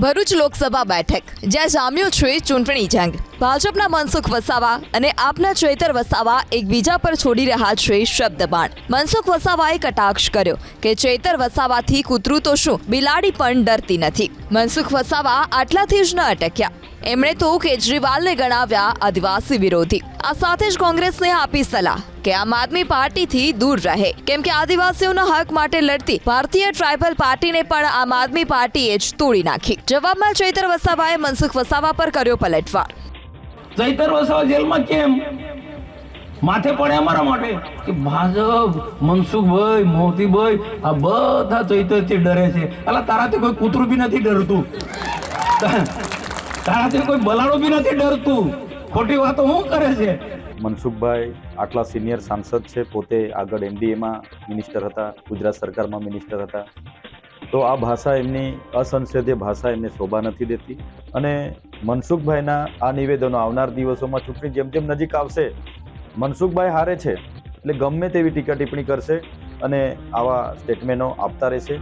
ભરૂચ લોકસભા બેઠક જ્યાં જામ્યો છે ચૂંટણી જંગ. ભાજપના મનસુખ વસાવા અને આપના ચૈતર વસાવા એકબીજા પર છોડી રહ્યા છે શબ્દબાણ મનસુખ વસાવાએ કટાક્ષ કર્યો કે ચૈતર વસાવાથી કૂતરું તો શું? બિલાડી પણ ડરતી નથી. મનસુખ વસાવા આટલાથી જ ન અટક્યા. એમણે તો કેજરીવાલને ગણાવ્યા આદિવાસી વિરોધી. આ સાથે જ કોંગ્રેસને આપી સલાહ કે આમ આદમી પાર્ટીથી દૂર રહે. કેમ કે આદિવાસીઓના હક માટે લડતી ભારતીય ટ્રાઇબલ પાર્ટીને પણ આમ આદમી પાર્ટીએ જ તોડી નાખી. જવાબમાં ચૈતર વસાવાએ મનસુખ વસાવા પર કર્યો પલટવાર ચૈતર વસાવા જેલમાં કેમ? માથે પડે અમારા માટે. કે ભાજપ, મનસુખભાઈ, મોતીભાઈ, આ બધા ચૈતરથી ડરે છે. અલા, તારાથી કોઈ કૂતરું બી નથી ડરતું. તારાથી કોઈ બલાડો બી નથી ડરતું. ખોટી વાતો શું કરે છે? મનસુખભાઈ આટલા સિનિયર સાંસદ છે, પોતે આગળ એનડીએમાં મિનિસ્ટર હતા, ગુજરાત સરકારમાં મિનિસ્ટર હતા. તો આ ભાષા એમની અસંસદીય ભાષા એમને શોભા નથી દેતી. અને મનસુખભાઈના આ નિવેદનો આવનાર દિવસોમાં ચૂંટણી જેમ જેમ નજીક આવશે, મનસુખભાઈ હારે છે, એટલે ગમે તેવી ટીકા ટિપ્પણી કરશે અને આવા સ્ટેટમેન્ટો આપતા રહેશે.